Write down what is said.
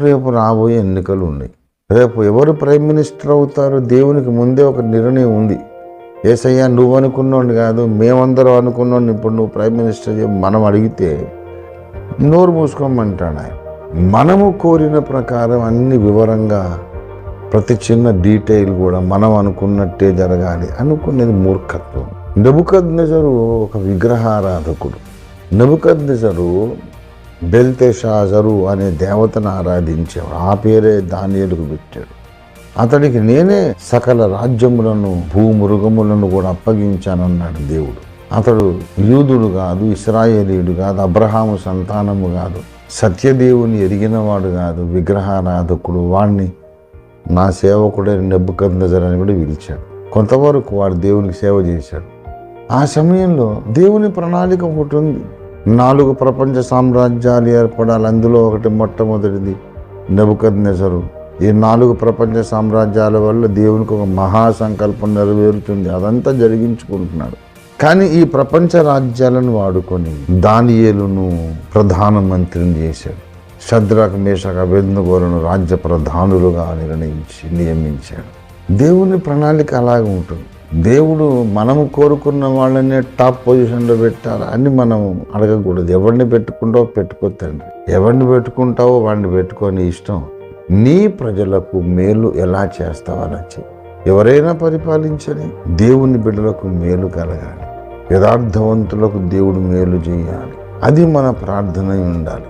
రేపు రాబోయే ఎన్నికలు ఉన్నాయి. రేపు ఎవరు ప్రైమ్ మినిస్టర్ అవుతారో? దేవునికి ముందే ఒక నిర్ణయం ఉంది. ఏసయ్యా నువ్వు అనుకున్నోడు కాదు మేమందరం అనుకున్నోడిని. ఇప్పుడు నువ్వు ప్రైమ్ మినిస్టర్ మనం అడిగితే నోరు మూసుకోమంటాడు ఆయన. మనము కోరిన ప్రకారం అన్ని వివరంగా ప్రతి చిన్న డీటెయిల్ కూడా మనం అనుకున్నట్టే జరగాలి అనుకునేది మూర్ఖత్వం. నెబుకద్నెజరు ఒక విగ్రహారాధకుడు. నెబుకద్నెజరు బెల్తెషాజరు అనే దేవతను ఆరాధించేవాడు. ఆ పేరే దానియలకు పెట్టాడు. అతడికి నేనే సకల రాజ్యములను భూమృగములను కూడా అప్పగించానన్నాడు దేవుడు. అతడు యూదుడు కాదు ఇస్రాయేలీయుడు కాదు అబ్రహాము సంతానము కాదు సత్యదేవుని ఎరిగినవాడు కాదు విగ్రహారాధకుడు. వాణ్ణి నా సేవకుడైన నెబ్బుకందజర్ అని కూడా పిలిచాడు. కొంతవరకు వాడు దేవునికి సేవ చేశాడు. ఆ సమయంలో దేవుని ప్రణాళిక ఒకటి ఉంది. నాలుగు ప్రపంచ సామ్రాజ్యాలు ఏర్పడాలి. అందులో ఒకటి మొట్టమొదటిది నెబుకద్నెజరు. ఈ నాలుగు ప్రపంచ సామ్రాజ్యాల వల్ల దేవునికి ఒక మహాసంకల్పం నెరవేరుతుంది. అదంతా జరిగించుకుంటున్నాడు. కానీ ఈ ప్రపంచ రాజ్యాలను వాడుకొని దానియేలును ప్రధానమంత్రిని చేశాడు. శద్రక మేషక అభ్యర్థుగోలను రాజ్య ప్రధానులుగా నిర్ణయించి నియమించాడు. దేవుని ప్రణాళిక అలాగే ఉంటుంది. దేవుడు మనము కోరుకున్న వాళ్ళనే టాప్ పొజిషన్లో పెట్టాలి అని మనం అడగకూడదు. ఎవరిని పెట్టుకుంటావో పెట్టుకోతండి ఎవరిని పెట్టుకుంటావో వాడిని పెట్టుకొని ఇష్టం. నీ ప్రజలకు మేలు ఎలా చేస్తావో ఎవరైనా పరిపాలించని దేవుని బిడ్డలకు మేలు కలగాలి. యథార్థవంతులకు దేవుడు మేలు చేయాలి. అది మన ప్రార్థన ఉండాలి.